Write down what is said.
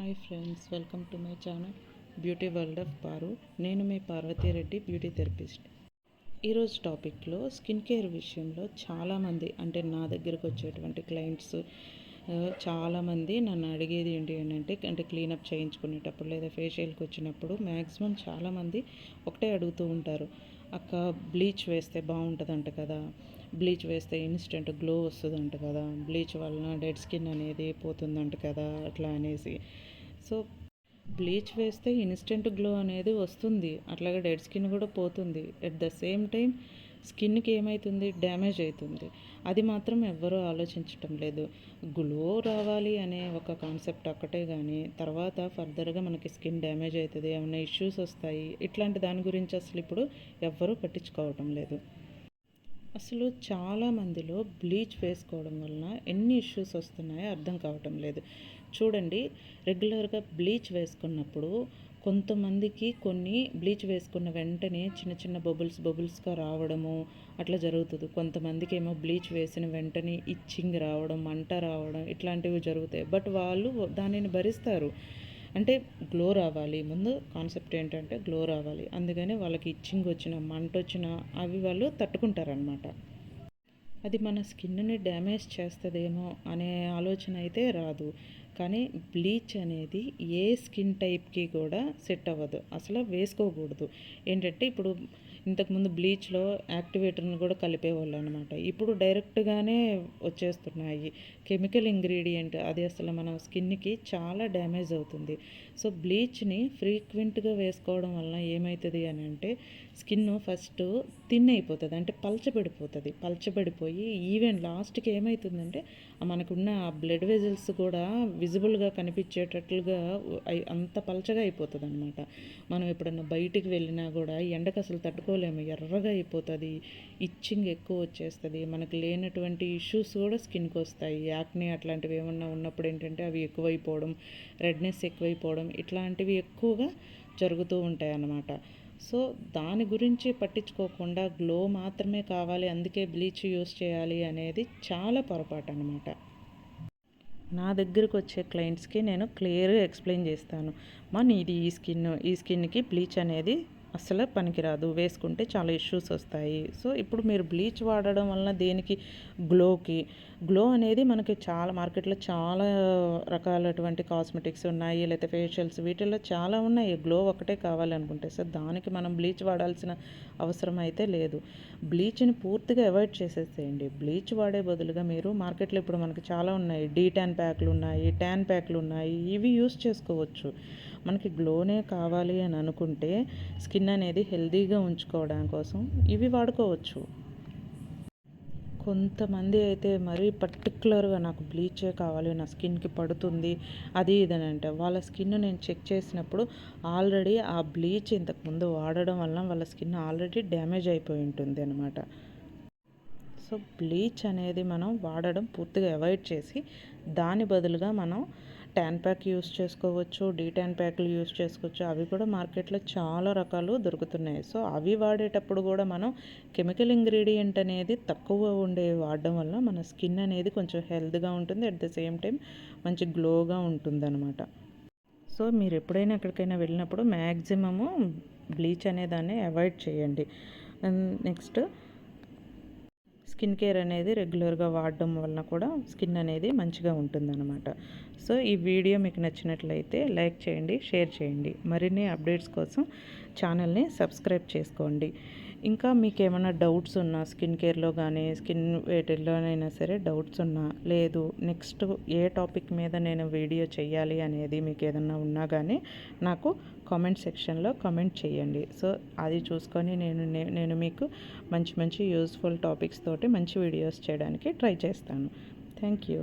Hi friends welcome to my channel beauty world of Paru. నేను మీ Parvathireddy beauty therapist. ఈరోజు టాపిక్లో స్కిన్ కేర్ విషయంలో చాలామంది అంటే నా దగ్గరకు వచ్చేటువంటి క్లయింట్స్ చాలామంది నన్ను అడిగేది ఏంటి అని అంటే అంటే క్లీనప్ చేయించుకునేటప్పుడు లేదా ఫేషియల్కి వచ్చినప్పుడు మ్యాక్సిమం చాలామంది ఒకటే అడుగుతూ ఉంటారు. అక్క బ్లీచ్ వేస్తే బాగుంటుందంట కదా. బ్లీచ్ వేస్తే ఇన్స్టెంట్ గ్లో వస్తుందంట కదా. బ్లీచ్ వలన డెడ్ స్కిన్ అనేది పోతుందంట కదా అట్లా అనేసి. సో బ్లీచ్ వేస్తే ఇన్స్టెంట్ గ్లో అనేది వస్తుంది. అట్లాగే డెడ్ స్కిన్ కూడా పోతుంది. ఎట్ ద సేమ్ టైం స్కిన్కి ఏమవుతుంది డ్యామేజ్ అవుతుంది అది మాత్రం ఎవ్వరూ ఆలోచించటం లేదు. గ్లో రావాలి అనే ఒక కాన్సెప్ట్ ఒక్కటే కానీ తర్వాత ఫర్దర్గా మనకి స్కిన్ డ్యామేజ్ అవుతుంది ఏమైనా ఇష్యూస్ వస్తాయి ఇట్లాంటి దాని గురించి అసలు ఇప్పుడు ఎవ్వరూ పట్టించుకోవటం లేదు. అసలు చాలా మందిలో బ్లీచ్ వేసుకోవడం వలన ఎన్ని ఇష్యూస్ వస్తున్నాయో అర్థం కావటం లేదు. చూడండి రెగ్యులర్గా బ్లీచ్ వేసుకున్నప్పుడు కొంతమందికి కొన్ని బ్లీచ్ వేసుకున్న వెంటనే చిన్న చిన్న బబుల్స్ బబుల్స్గా రావడము అట్లా జరుగుతుంది. కొంతమందికి ఏమో బ్లీచ్ వేసిన వెంటనే ఇచ్చింగ్ రావడం మంట రావడం ఇట్లాంటివి జరుగుతాయి. బట్ వాళ్ళు దానిని భరిస్తారు. అంటే గ్లో రావాలి. ముందు కాన్సెప్ట్ ఏంటంటే గ్లో రావాలి. అందుకని వాళ్ళకి ఇచ్చింగ్ వచ్చిన మంట వచ్చిన అవి వాళ్ళు తట్టుకుంటారనమాట అది మన స్కిన్ని డ్యామేజ్ చేస్తుందేమో అనే ఆలోచన అయితే రాదు. కానీ బ్లీచ్ అనేది ఏ స్కిన్ టైప్కి కూడా సెట్ అవ్వదు. అసలు వేసుకోకూడదు. ఏంటంటే ఇప్పుడు ఇంతకుముందు బ్లీచ్లో యాక్టివేటర్ని కూడా కలిపేవాళ్ళు అనమాట ఇప్పుడు డైరెక్ట్గానే వచ్చేస్తున్నాయి. కెమికల్ ఇంగ్రీడియంట్ అది అసలు మన స్కిన్కి చాలా డ్యామేజ్ అవుతుంది. సో బ్లీచ్ని ఫ్రీక్వెంట్గా వేసుకోవడం వలన ఏమవుతుంది అని అంటే స్కిన్ ఫస్ట్ థిన్ అయిపోతుంది. అంటే పలచబడిపోతుంది. పలచబడిపోయి ఈవెన్ లాస్ట్కి ఏమవుతుందంటే మనకున్న బ్లడ్ వెజల్స్ కూడా విజిబుల్గా కనిపించేటట్లుగా అంత పలచగా అయిపోతుంది అనమాట మనం ఎప్పుడన్నా బయటికి వెళ్ళినా కూడా ఎండకు అసలు తట్టుకోలేము. ఎర్రగా అయిపోతుంది. ఇచ్చింగ్ ఎక్కువ వచ్చేస్తుంది. మనకు లేనటువంటి ఇష్యూస్ కూడా స్కిన్కి వస్తాయి. యాక్ని అట్లాంటివి ఏమన్నా ఉన్నప్పుడు ఏంటంటే అవి ఎక్కువైపోవడం రెడ్నెస్ ఎక్కువైపోవడం ఇట్లాంటివి ఎక్కువగా జరుగుతూ ఉంటాయి అన్నమాట సో దాని గురించి పట్టించుకోకుండా గ్లో మాత్రమే కావాలి అందుకే బ్లీచ్ యూస్ చేయాలి అనేది చాలా పొరపాటు అనమాట నా దగ్గరకు వచ్చే క్లయింట్స్కి నేను క్లియర్గా ఎక్స్ప్లెయిన్ చేస్తాను. మా నీది ఈ స్కిన్ ఈ స్కిన్కి బ్లీచ్ అనేది అసలు పనికిరాదు. వేసుకుంటే చాలా ఇష్యూస్ వస్తాయి. సో ఇప్పుడు మీరు బ్లీచ్ వాడడం వలన దేనికి? గ్లోకి గ్లో అనేది మనకి చాలా మార్కెట్లో చాలా రకాలటువంటి కాస్మెటిక్స్ ఉన్నాయి లేకపోతే ఫేషియల్స్ వీటిల్లో చాలా ఉన్నాయి. గ్లో ఒకటే కావాలనుకుంటే. సో దానికి మనం బ్లీచ్ వాడాల్సిన అవసరం అయితే లేదు. బ్లీచ్ని పూర్తిగా అవాయిడ్ చేసేసేయండి. బ్లీచ్ వాడే బదులుగా మీరు మార్కెట్లో ఇప్పుడు మనకి చాలా ఉన్నాయి. డీ ట్యాన్ ప్యాక్లు ఉన్నాయి ట్యాన్ ప్యాక్లు ఉన్నాయి. ఇవి యూస్ చేసుకోవచ్చు. మనకి గ్లోనే కావాలి అని అనుకుంటే స్కిన్ అనేది హెల్తీగా ఉంచుకోవడం కోసం ఇవి వాడుకోవచ్చు. కొంతమంది అయితే మరీ పర్టికులర్గా నాకు బ్లీచే కావాలి నా స్కిన్కి పడుతుంది అది ఇదని అంటే వాళ్ళ స్కిన్ నేను చెక్ చేసినప్పుడు ఆల్రెడీ ఆ బ్లీచ్ ఇంతకుముందు వాడడం వల్ల వాళ్ళ స్కిన్ ఆల్రెడీ డ్యామేజ్ అయిపోయి ఉంటుంది అనమాట సో బ్లీచ్ అనేది మనం వాడడం పూర్తిగా అవాయిడ్ చేసి దాని బదులుగా మనం ట్యాన్ ప్యాక్ యూస్ చేసుకోవచ్చు డీ ట్యాన్ ప్యాక్లు యూస్ చేసుకోవచ్చు. అవి కూడా మార్కెట్లో చాలా రకాలు దొరుకుతున్నాయి. సో అవి వాడేటప్పుడు కూడా మనం కెమికల్ ఇంగ్రీడియంట్ అనేది తక్కువ ఉండే వాడడం వల్ల మన స్కిన్ అనేది కొంచెం హెల్త్గా ఉంటుంది. అట్ ద సేమ్ టైం మంచి గ్లోగా ఉంటుంది అనమాట సో మీరు ఎప్పుడైనా ఎక్కడికైనా వెళ్ళినప్పుడు మ్యాక్సిమము బ్లీచ్ అనేదాన్ని అవాయిడ్ చేయండి. నెక్స్ట్ స్కిన్ కేర్ అనేది రెగ్యులర్గా వాడడం వలన కూడా స్కిన్ అనేది మంచిగా ఉంటుందన్నమాట. సో ఈ వీడియో మీకు నచ్చినట్లయితే లైక్ చేయండి షేర్ చేయండి. మరిన్ని అప్డేట్స్ కోసం ఛానల్ని సబ్స్క్రైబ్ చేసుకోండి. ఇంకా మీకు ఏమైనా డౌట్స్ ఉన్నా స్కిన్ కేర్లో కానీ స్కిన్ వేటిల్లోనైనా సరే డౌట్స్ ఉన్నా లేదు నెక్స్ట్ ఏ టాపిక్ మీద నేను వీడియో చేయాలి అనేది మీకు ఏదన్నా ఉన్నా కానీ నాకు కామెంట్ సెక్షన్లో కామెంట్ చేయండి సో అది చూసుకొని నేను నేను మీకు మంచి మంచి యూస్ఫుల్ టాపిక్స్ తోటి మంచి వీడియోస్ చేయడానికి ట్రై చేస్తాను. Thank you.